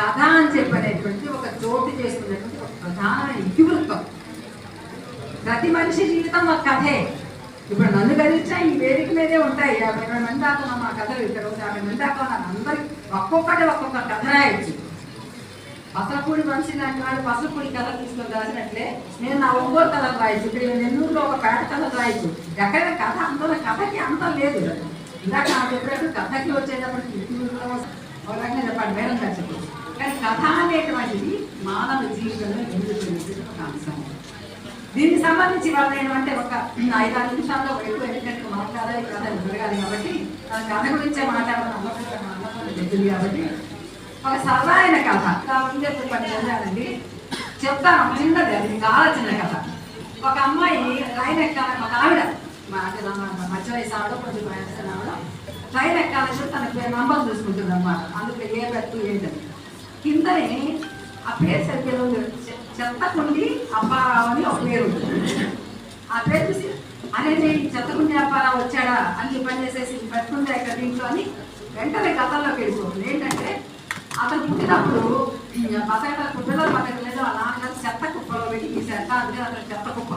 కథ అని చెప్పనేటువంటి ఒక చోటు చేసుకున్నటువంటి ఒక ప్రధానమైన ఇతివృత్తం. ప్రతి మనిషి జీవితం ఒక కథే. ఇప్పుడు నన్ను కలిసినా ఈ వేదిక మీదే ఉంటాయి. యాభై రెండు మంది దాకా మా కథలు. ఇక్కడ ఒక యాభై మంది దాకా అందరికి ఒక్కొక్కటి ఒక్కొక్క కథ రాయొచ్చు. పసలపూడి మనిషి లాంటి వాడు పసలపూడి కథ తీసుకొని రాసినట్లే నేను నా ఒంగోలు కథలు రాయొచ్చు. ఇక్కడ నెల్లూరులో ఒక పేట కథ రాయొచ్చు. ఎక్కడైనా కథ అంత కథకి అంతం లేదు. ఇందాక నాకు చెప్పినట్టు కథకి వచ్చేటప్పటికి ఒక రకంగా చెప్పండి. మేడం గారు చెప్పారు కానీ కథ అనేటువంటిది మానవ జీవితంలో ఎందుకు ఒక అంశం. దీనికి సంబంధించి వాళ్ళు ఏంటంటే ఒక ఐదారు నిమిషాల్లో ఎక్కువ ఎందుకంటే మాట్లాడాలి కథ జరగాలి కాబట్టి కథ గురించే మాట్లాడడం అన్నపూర్ణ జరుగుతుంది కాబట్టి ఒక సరదాయిన కథ. నా ముందే పని చదివానండి చెప్తాను చిన్నది అది చాలా చిన్న కథ. ఒక అమ్మాయి ట్రైన్ ఎక్కాలని ఒక ఆవిడ మా మధ్య వయసు ఆవిడ కొంచెం వయసు ఆవిడ ట్రైన్ ఎక్కాలని తనకు నంబర్ చూసుకుంటుంది అన్నమాట అందుకే ఏ పెట్టు ఏంటని. కిందనే ఆ పేరు సరిగ్గా చెత్తకుండి అప్పారావు అని ఒక పేరు ఆ పేరు చూసి అనేది చెత్తకుండి అప్పారావు వచ్చాడా? అని పని చేసేసి పెట్టుకుంటే ఇక్కడ దీంట్లో అని వెంటనే గతంలోకి వెళ్ళిపోతుంది. ఏంటంటే అతను పుట్టినప్పుడు పసగట పుట్టినలో పక్కన లేదు వాళ్ళ నాన్నగారు చెత్త కుప్పలో పెట్టి తీసేట చెత్త అతను చెత్త కుప్ప.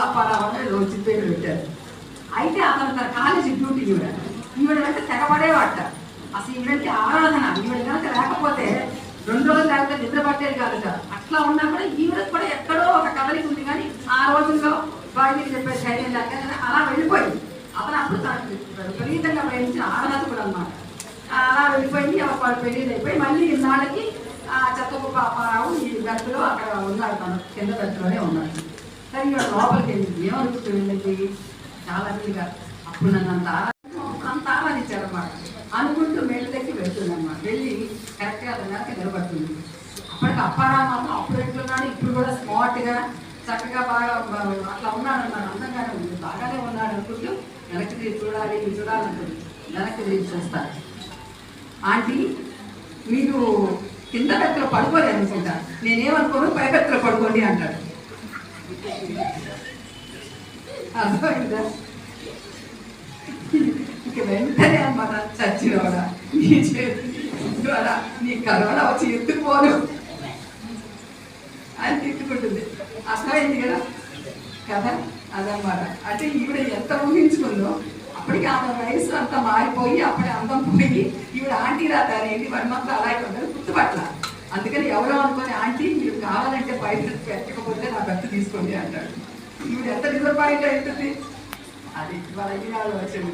అప్పారావు అని వచ్చి పేరు పెట్టారు. అయితే అతను తన కాలేజీ డ్యూటీ ఈవిడ ఈవిడ వెంట తెగబడేవాట. అట్లా ఉన్నా కూడా ఈవిడ కూడా ఎక్కడో ఒక కదలిక ఉంది కానీ ఆ రోజుల్లో బాగా చెప్పే ధైర్యం లేక అలా వెళ్ళిపోయింది. అతను అప్పుడు తనకు విపరీతంగా ఆరాధ కూడా అనమాట అలా వెళ్ళిపోయింది వాళ్ళు పెళ్ళి అయిపోయి మళ్ళీ ఇన్నాళ్ళకి ఆ చెత్తకు పాపారావు ఈ గట్టులో అక్కడ ఉన్నాడు తను కింద గట్టులోనే ఉన్నాడు సరే ఇవాళ లోపలికి వెళ్ళింది ఏమనుకుంటూ వెళ్ళింది చాలా వీలుగా. అప్పుడు నన్ను అంత అంత ఆరాధించారు అనమాట అనుకుంటూ మెట్లెక్కి వెళ్తుంది అనమాట వెళ్ళి కరెక్ట్గా అతని దానికి నిలబడుతుంది. అప్పటికి అప్పారావు మాత్రం అప్పుడు ఎట్లున్నాడు ఇప్పుడు కూడా స్మార్ట్గా చక్కగా బాగా అట్లా ఉన్నాడు అన్నాను అందంగానే ఉంది బాగానే ఉన్నాడు అనుకుంటూ వెనక్కి తీసి చూడాలి ఇది చూడాలనుకుంటుంది వెనక్కి తిరిగి ఆంటీ మీరు కింద పెత్తలో పడుకోలే అనుకుంటా. నేనేమనుకోను పై పెత్తలో పడుకోండి అంటాడు. అర్థమైందా? ఇక వెంటనే అమ్మ చచ్చినవాడా నీ చేతి ద్వారా నీ కరోనా వచ్చి ఎత్తుకుపోను అని తిట్టుకుంటుంది. అర్థమైంది కదా? కదా? అదనమాట అంటే ఈవిడ ఎంత ఊహించుకుందో అప్పటికి ఆమె వయసు అంతా మారిపోయి అప్పుడే అందం పోయి ఈవిడ ఆంటీ రాతారేంటి ఏంటి? వర్మంతా అలాగే ఉండదు గుర్తుపట్ల అందుకని ఎవరో అనుకునే ఆంటీ మీరు కావాలంటే బయట పెట్టకపోతే నా బెత్త తీసుకోండి అంటాడు. ఈవిడ ఎంత డిసప్పాయింట్ అవుతుంది అది వాళ్ళ వచ్చింది.